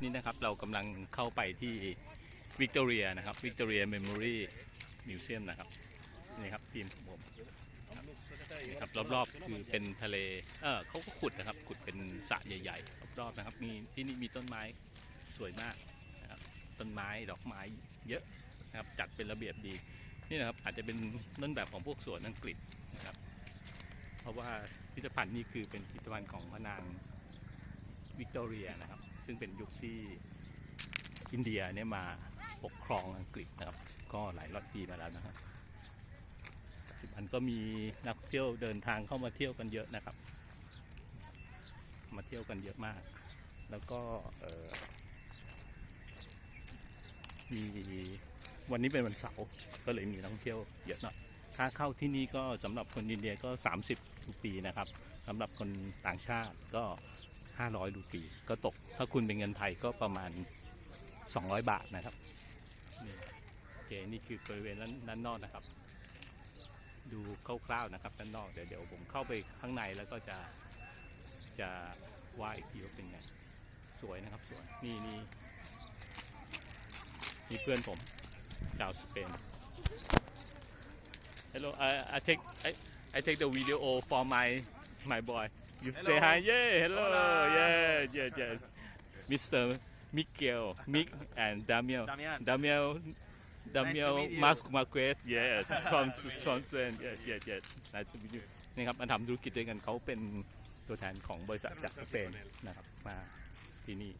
นี่นะครับเรากำลังเข้าไปที่วิกตอเรียนะครับวิกตอเรียเมมโมรีมิวเซียมนะครับนี่ครับทีมของผมนี่ครับรอบๆคือเป็นทะเลเออเขาก็ขุดนะครับขุดเป็นสระใหญ่ๆรอบๆนะครับมีที่นี่มีต้นไม้สวยมากนะครับต้นไม้ดอกไม้เยอะนะครับจัดเป็นระเบียบดีนี่นะครับอาจจะเป็นต้นแบบของพวกสวนอังกฤษนะครับ เพราะว่าพิพิธภัณฑ์นี่คือเป็นพิพิธภัณฑ์ของพระนางวิกตอเรียนะครับ ซึ่งเป็นยุคที่อินเดียเนี่ยมาปกครองอังกฤษนะครับ ก็หลายร้อยปีมาแล้วนะครับปันก็มีนักเที่ยวเดินทางเข้ามาเที่ยวกันเยอะนะครับ มาเที่ยวกันเยอะมาก แล้วก็มีวันนี้เป็นวันเสาร์ก็เลยมีนักท่องเที่ยวเยอะหน่อยค่าเข้าที่นี่ก็สำหรับคนอินเดียก็ 30รูปีนะครับสำหรับคนต่างชาติก็ 500รูปีก็ตก ถ้าคุณเป็นเงินไทยก็ประมาณ 200 บาทนะครับนี่โอเคนี่คือบริเวณด้านนนอกนะครับ ดูคร่าวๆนะครับด้านนอกเดี๋ยวเดี๋ยวผมเข้าไปข้างในแล้วก็จะจะว่าอีกทีว่าเป็นไงสวยนะครับสวยนี่นี่นี่เพื่อนผมชาวสเปน Hello, I, I take I, I take the video for my my boy. You say Hello. hi, yeah, hello, Hola. yeah, yeah, yeah. Mr. Miguel, Mick and Damiel, Damian. Damiel, Damiel meet you. Mas Marquez, yeah, from from Spain, yeah, yeah, yeah. Nice to meet you. นี่ครับมาทำธุรกิจด้วยกันเขาเป็นตัวแทนของบริษัทจากสเปนนะครับมาที่นี่